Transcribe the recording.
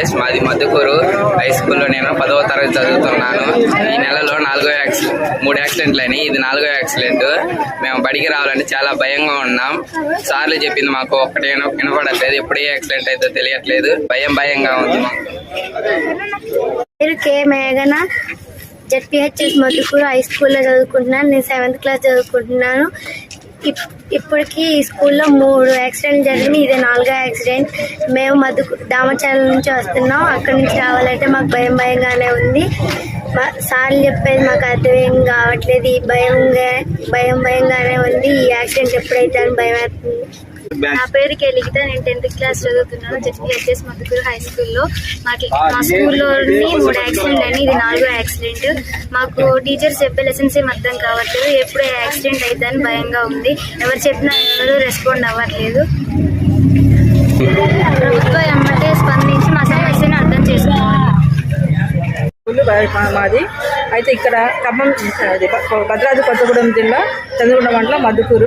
Yes, మాది మధుకూరు high స్కూల్లో నేను పదవ తరగతి చదువుతున్నాను. ఈ నెలలో నాలుగో యాక్సి మూడు యాక్సిడెంట్లు అయినాయి. ఇది నాలుగో యాక్సిడెంట్ మేము బడికి రావాలంటే చాలా భయంగా ఉన్నాం. సార్లు చెప్పింది మాకు ఒక్కటే వినపడట్లేదు. ఎప్పుడు ఏ యాక్సిడెంట్ అయితే తెలియట్లేదు. భయం భయంగా ఉంది మాకు. కే మేఘన. జెడ్పిహెచ్ఎస్ మధుకూరు హై స్కూల్లో చదువుకుంటున్నాను. నేను సెవెంత్ క్లాస్ చదువుకుంటున్నాను. ఇప్పటికీ ఈ స్కూల్లో మూడు యాక్సిడెంట్ జరిగింది ఇదే నాలుగో యాక్సిడెంట్. మేము మధు దామచాల నుంచి వస్తున్నాం. అక్కడి నుంచి రావాలంటే మాకు భయం భయంగానే ఉంది. మా సార్లు చెప్పేది మాకు అర్థం కావట్లేదు. ఈ భయంగా భయం భయంగానే ఉంది. ఈ యాక్సిడెంట్ ఎప్పుడైతే అని భయం అవుతుంది నా పేరు కెలిగిత నేను టెన్త్ క్లాస్ చదువుతున్నాను. జెడ్పిహెచ్ఎస్ మధుకూరు హై స్కూల్లో. మాకు మా స్కూల్లోని మూడు యాక్సిడెంట్ అని ఇది నాలుగో యాక్సిడెంట్. మాకు టీచర్స్ చెప్పే లెసన్స్ ఏం అర్థం కావట్లేదు. ఎప్పుడు యాక్సిడెంట్ అవుతుందని భయంగా ఉంది. ఎవరు చెప్పినా ఎవరు రెస్పాండ్ అవ్వట్లేదు. ప్రభుత్వం ఎమ్మటే స్పందించి మా సమస్యను అర్థం చేసుకోవాలి మాది. అయితే ఇక్కడ ఖమ్మం అది భద్రాద్రి కొత్తగూడెం జిల్లా చంద్రగూడ మండలం మధుకూరు.